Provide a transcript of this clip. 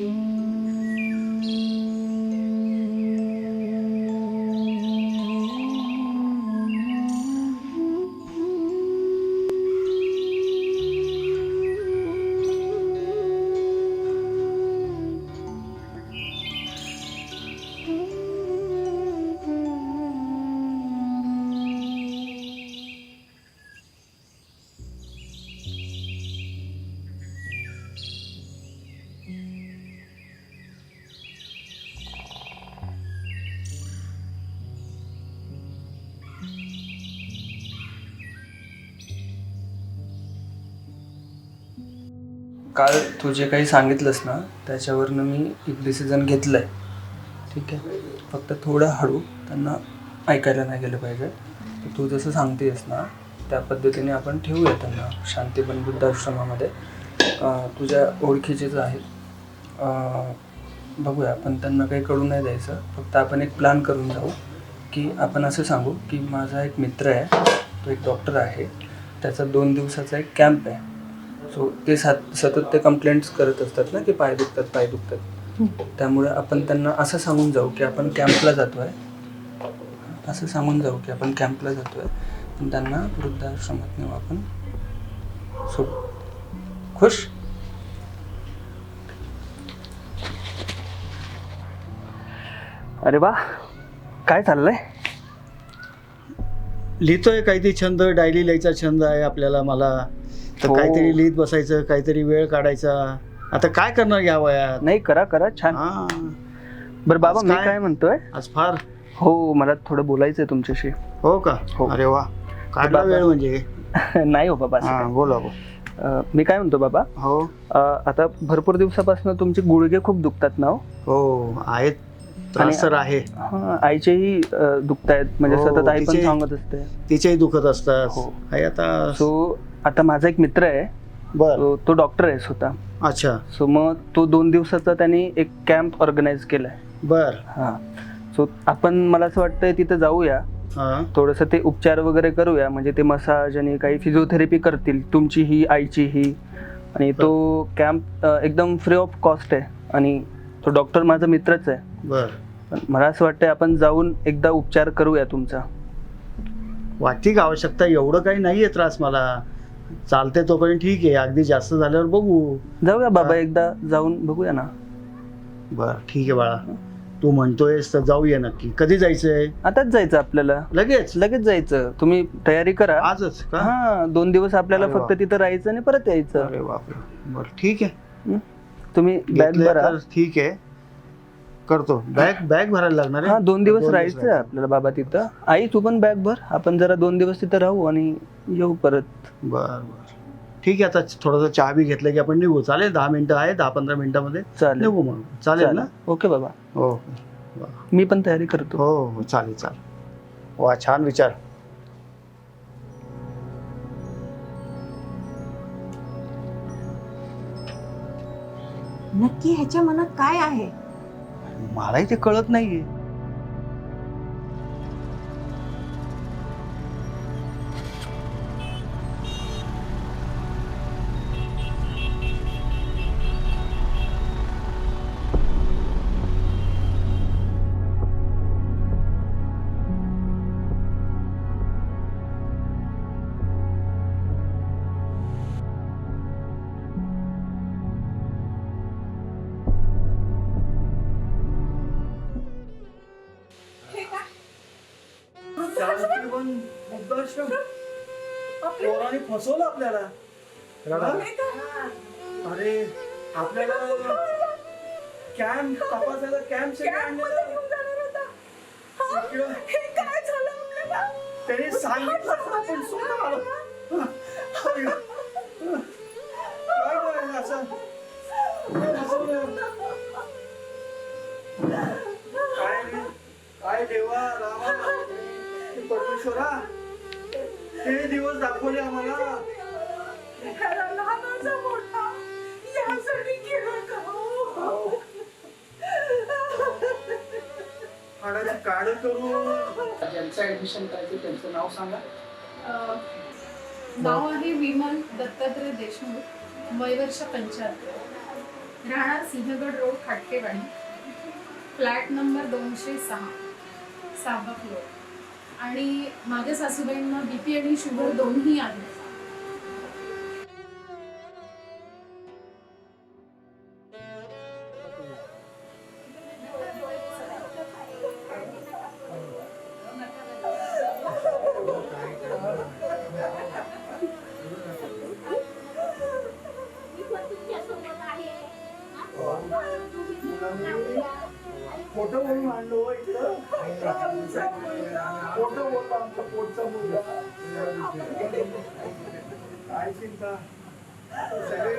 Hum. काल तू जे काही सांगितलंस ना त्याच्यावरनं मी एक डिसिजन घेतलं आहे ठीक आहे? फक्त थोडं हळू त्यांना ऐकायला नाही गेलं पाहिजे. तर तू जसं सांगतेस ना त्या पद्धतीने आपण ठेवूया त्यांना शांतीपण वृद्धाश्रमामध्ये तुझ्या तुझ्या ओळखीचेच आहेत बघूया आपण त्यांना काही कळू नाही द्यायचं. फक्त आपण एक प्लॅन करून जाऊ की आपण असं सांगू की माझा एक मित्र आहे तो एक डॉक्टर आहे. त्याचा दोन दिवसाचा एक कॅम्प आहे. सो ते सात सतत ते कंप्लेंट्स करत असतात ना की पाय दुखतात पाय दुखतात. त्यामुळे आपण त्यांना असं सांगून जाऊ की आपण कॅम्पला जातो आहे असं सांगून जाऊ की आपण कॅम्पला जातो आहे पण त्यांना वृद्धाश्रमात नेऊ आपण सो खुश? अरे वा. काय चाललंय? लिहितोय काहीतरी छंद डायरी लिहायचा छंद आहे आपल्याला मला. तर हो. काहीतरी लिहित बसायचं काहीतरी वेळ काढायचा. आता काय करणार या वयात? नाही करा करा छान. हा. बरं बाबा आज मी काय? काय म्हणतोय? आज फार. हो मला थोडं बोलायचंय तुमच्याशी. हो का? हो. अरे वा. काढला बाबा. वेळ म्हणजे? नाही हो बाबा असं हा. बोला अं, मी काय म्हणतो बाबा? हो. अं, आता भरपूर दिवसापासून तुमचे गुडघे खूप दुखतात ना हो? हो आहेत. त्रास तर आहे. हा, आईचेही अं, दुखतायत. म्हणजे हो, सतत आई पण तिचे- सांगत असते. तिचेही दुखत असतात. हो. आहे आता सो आता माझा एक मित्र आहे. बर. तो- तो डॉक्टर आहे स्वतः. अच्छा. सो मग तो दोन दिवसाचा त्यांनी एक कॅम्प ऑर्गनाईज केलाय. बर. हा. सो आपण मला असं वाटतंय तिथं जाऊया. हा. थोडंसं ते उपचार वगैरे करूया. म्हणजे ते मसाज आणि काही फिजिओथेरपी करतील. तुमची ही आईची ही. आणि तो कॅम्प एकदम फ्री ऑफ कॉस्ट आहे. आणि तो डॉक्टर माझा मित्रच आहे. बर. पण मला असं वाटतंय आपण जाऊन एकदा उपचार करूया तुमचा. वाटते का आवश्यकता एवढं काही नाहीये त्रास मला. चालते तोपर्यंत ठीक आहे. अगदी जास्त झाल्यावर बघू. जाऊया बाबा. एकदा जाऊन बघूया ना. बर ठीक आहे बाळा. तू म्हणतोयस तर जाऊया नक्की. कधी जायचंय? आताच जायचं आपल्याला. लगेच? लगेच जायचं. तुम्ही तयारी करा. आजच का? हा दोन दिवस आपल्याला अरे वा. फक्त तिथं राहायचं आणि परत यायचं. अरे बापरे. बर ठीक आहे? तुम्ही बॅग घेतलंय भरा. तर ठीक आहे. करतो. बॅग बॅग भरायला लागणार आहे? हा दोन दिवस राहायचं आहे आपल्याला बाबा तिथं. आई तू पण बॅग भर. आपण जरा दोन दिवस तिथं राहू आणि येऊ परत. बर बर. ठीक आहे आता थोडासा चहा बी घेतलं की आपण निघू. चालेल दहा मिनिटं आहे दहा पंधरा मिनिटामध्ये चालेल. निघू मग. चालेल. ना? ओके बाबा. हो. मी पण तयारी करतो. हो हो चालेल चालेल. वा छान विचार. नक्की ह्याच्या मनात काय आहे? मलाही ते कळत नाहीये. पोराने फसवलं आपल्याला. अरे आपल्याला कॅम्प तपासायला कॅम्प त्याने सांगितलं स्वतः आलो. परमेश्वरा हे दिवस दाखवले आम्हाला. हाडाचे काढ करून ज्यांचं ऍडमिशन करायचं त्यांचं नाव सांगा. नाव आहे विमल दत्तात्रय देशमुख वय वर्ष पंच्याहत्तर. राहणार Sinhagad road Khatkewadi. Flat number दोनशे सहा सहावा फ्लोअर आणि माझ्या सासूबाईंना बी पी आणि शुगर दोन्ही आहेत. फोटो म्हणून आणलो हो इकडं फोटो बोलतो आमचा पोटचा मुलगा. काय चिंता? सगळे